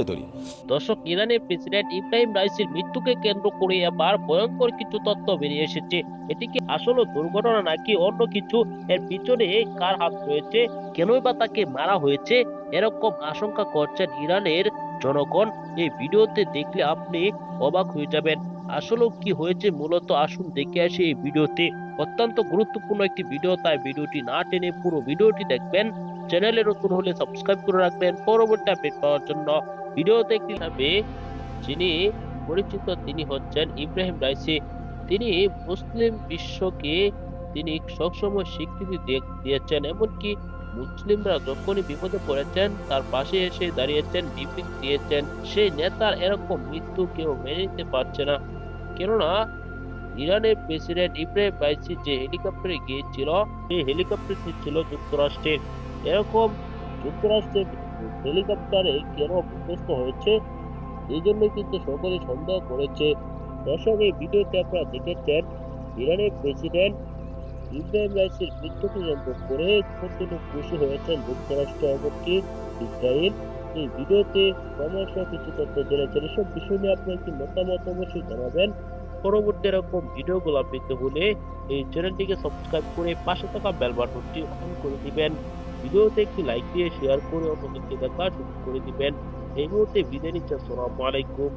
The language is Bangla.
তুলে ধরি দর্শক, ইরানের প্রেসিডেন্ট ইব্রাহিম রাইসির মৃত্যুকে কেন্দ্র করে এবার ভয়ঙ্কর কিছু তথ্য বেরিয়ে এসেছে। এটি কি আসলে দুর্ঘটনা নাকি অন্য কিছু, এর পিছনে কার হাত রয়েছে, কেনই বা তাকে মারা হয়েছে, এরকম আশঙ্কা করছেন ইরানের জনগণ। এই ভিডিওতে দেখলে আপনি অবাক হয়ে যাবেন। আসলে কি হয়েছে মূলত? আসুন দেখে আসি এই ভিডিওতে। অত্যন্ত গুরুত্বপূর্ণ একটি ভিডিও, তাই ভিডিওটি না টেনে পুরো ভিডিওটি দেখবেন। চ্যানেলে নতুন হলে সাবস্ক্রাইব করে রাখবেন পরবর্তী আপডেট পাওয়ার জন্য। ভিডিওতে একটি নামে যিনি পরিচিত তিনি হচ্ছেন ইব্রাহিম রাইসি। তিনি মুসলিম বিশ্বকে তিনি সবসময় স্বীকৃতি দিয়েছেন, এমনকি মুসলিমরা যখনই বিপদে পড়েছেন, তার পাশে এসে দাঁড়িয়েছেন বিপিক দিয়েছেন। সেই নেতার এরকম মৃত্যু কেউ মেনে নিতে পারছে না। কেননা, ইরানের প্রেসিডেন্ট ইব্রাহিম রাইসি যে হেলিকপ্টারে গিয়েছিল, সেই হেলিকপ্টারটি ছিল যুক্তরাষ্ট্রের। এরকম যুক্তরাষ্ট্রের হেলিকপ্টারে কেন বিধ্বস্ত হয়েছে? এই জন্য কিন্তু সকলে সন্দেহ করেছে। দর্শক, এই ভিডিওতে আপনারা দেখেছেন, ইরানের প্রেসিডেন্ট ইব্রাহিম রাইসির মৃত্যুকে কেন্দ্র করে সম্পূর্ণ খুশি হয়েছেন যুক্তরাষ্ট্র এমনকি ইসরায়েল? এই ভিডিওতে ক্রমশ কিছু তথ্য জেনেছেন। এসব বিষয় নিয়ে আপনার কি মতামত অবশ্যই জানাবেন। পরবর্তী এরকম ভিডিওগুলো পেতে হলে এই চ্যানেলটিকে সাবস্ক্রাইব করে পাশে থাকা বেল বাটনটি অন করে দিবেন। ভিডিওতে একটি লাইক দিয়ে শেয়ার করে অন্যদেরকে দেখা শুরু করে দিবেন। এই মুহূর্তে বিদায় নিচ্ছে, আসসালামু আলাইকুম।